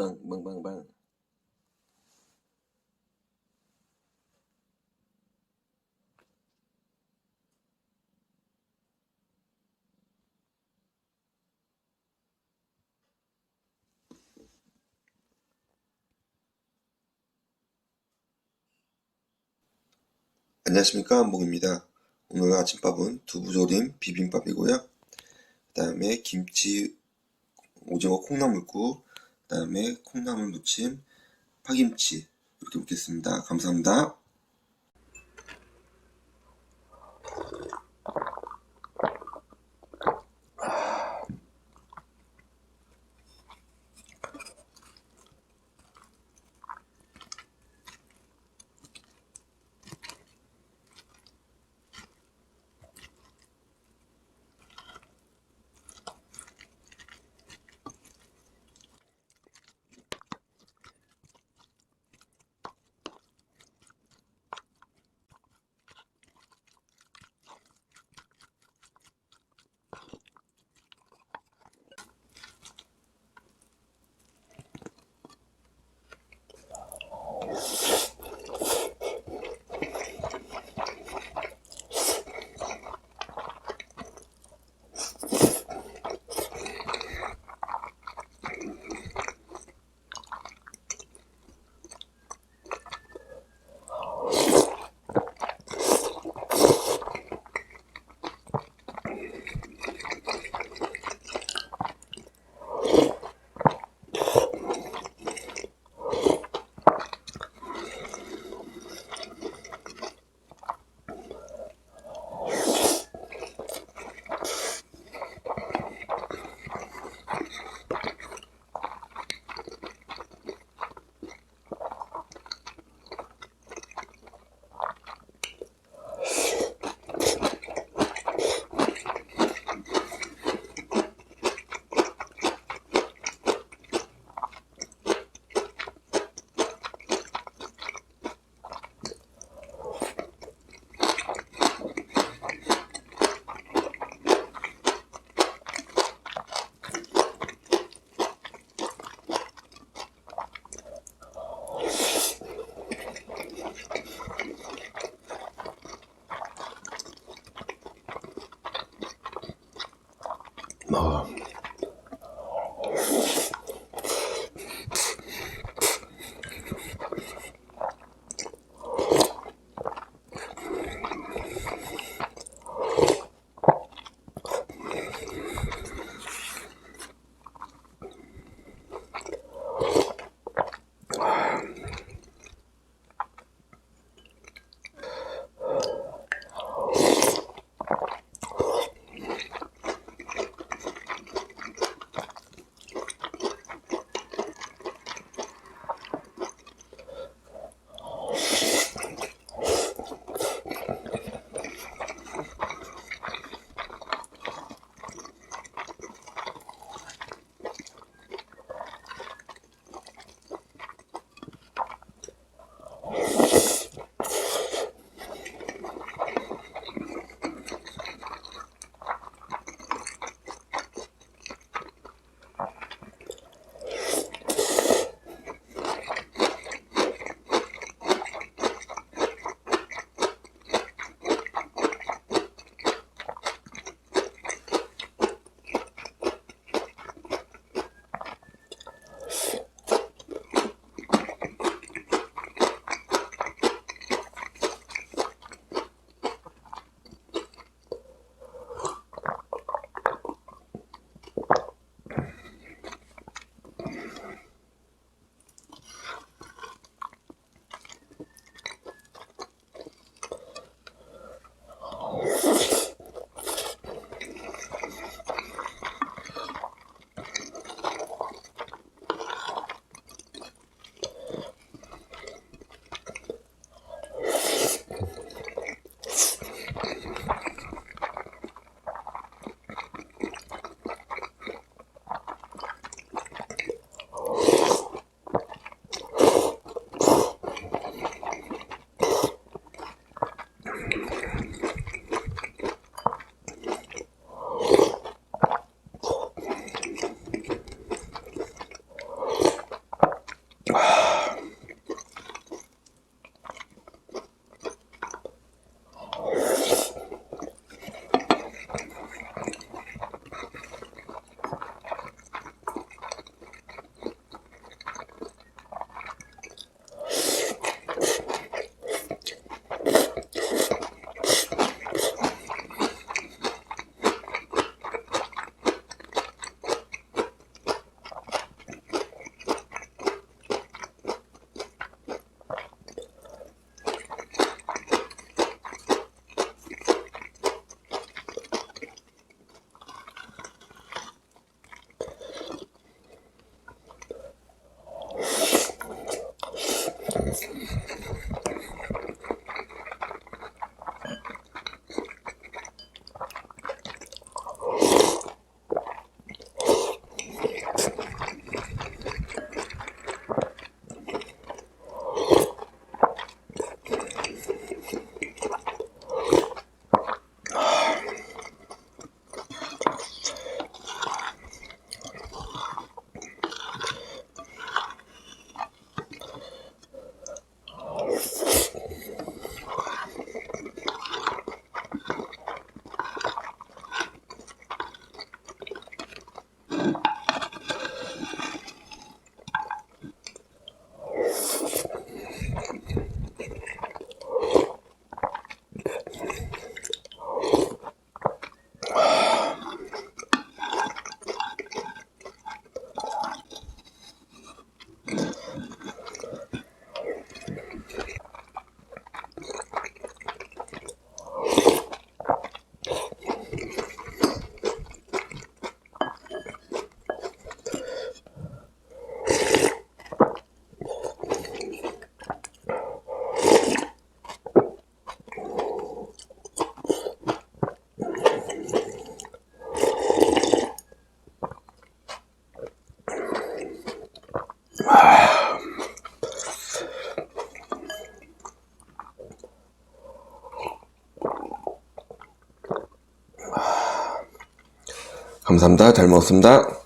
빵빵빵빵 안녕하십니까 안봉입니다. 오늘 아침밥은 두부조림 비빔밥이고요. 그 다음에 김치 오징어 콩나물국 그 다음에 콩나물 무침 파김치 이렇게 먹겠습니다. 감사합니다. 감사합니다. 잘 먹었습니다.